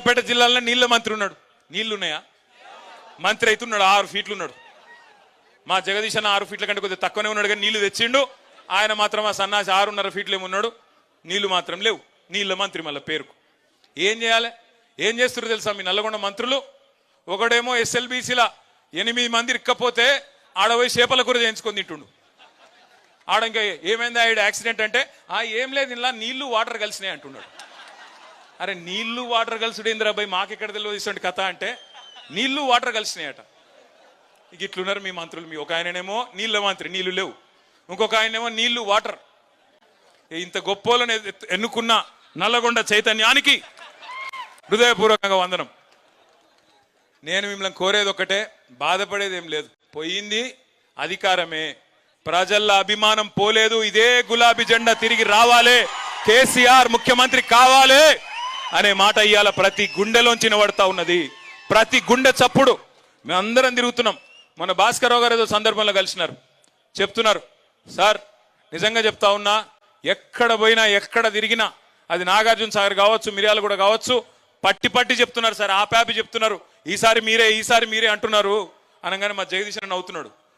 సూర్యాపేట జిల్లాలో నీళ్ళ మంత్రి ఉన్నాడు. నీళ్ళు ఉన్నాయా మంత్రి అవుతున్నాడు ఆరు ఫీట్లు ఉన్నాడు మా జగదీశ్ అన్న ఆరు ఫీట్ల కంటే కొద్దిగా తక్కువనే ఉన్నాడు కానీ నీళ్ళు తెచ్చిండు. ఆయన మాత్రం ఆ సన్నాసి ఆరున్నర ఫీట్లు ఏమున్నాడు నీళ్ళు మాత్రం లేవు. నీళ్ళ మంత్రి మళ్ళీ పేరుకు. ఏం చేయాలి? ఏం చేస్తారు తెలుసా మీ నల్లగొండ మంత్రులు? ఒకడేమో ఎస్ఎల్బీసీల ఎనిమిది మంది ఇక్కపోతే ఆడ పోయి చేపల కూర చేయించుకొని తింటుండు. ఆడ ఇంకా ఏమైంది? ఆవిడ యాక్సిడెంట్ అంటే ఆ ఏం లేదు ఇలా నీళ్ళు వాటర్ కలిసినాయి అంటున్నాడు. అరే నీళ్ళు వాటర్ కలిసిడు భయ్ మాకెక్కడ తెలియదు ఇటువంటి కథ అంటే నీళ్ళు వాటర్ కలిసినాయట. ఇక ఇట్లున్నారు మీ మంత్రులు మీ ఒక ఆయననేమో నీళ్ళ మంత్రి నీళ్ళు లేవు. ఇంకొక ఆయనేమో నీళ్ళు వాటర్. ఇంత గొప్పోలను ఎన్నుకున్న నల్లగొండ చైతన్యానికి హృదయపూర్వకంగా వందనం. నేను మిమ్మల్ని కోరేది ఒకటే బాధపడేది ఏం లేదు. పోయింది అధికారమే. ప్రజల అభిమానం పోలేదు ఇదే గులాబీ జెండా తిరిగి రావాలే. కేసీఆర్ ముఖ్యమంత్రి కావాలే. అనే మాట ఇవాళ ప్రతి గుండెలోంచి నిలబడతా ఉన్నది. ప్రతి గుండె చప్పుడు. మేమందరం తిరుగుతున్నాం. మన భాస్కరరావు గారు ఏదో సందర్భంలో కలిసినారు. చెప్తున్నారు. సార్ నిజంగా చెప్తా ఉన్నా ఎక్కడ పోయినా ఎక్కడ తిరిగినా అది నాగార్జున సాగర్ కావచ్చు మిర్యాలు కూడా కావచ్చు పట్టి పట్టి చెప్తున్నారు సార్. ఆ పేపీ చెప్తున్నారు. ఈసారి మీరే ఈసారి మీరే అంటున్నారు. అనగానే మా జగదీశ్వరన్ అవుతున్నాడు.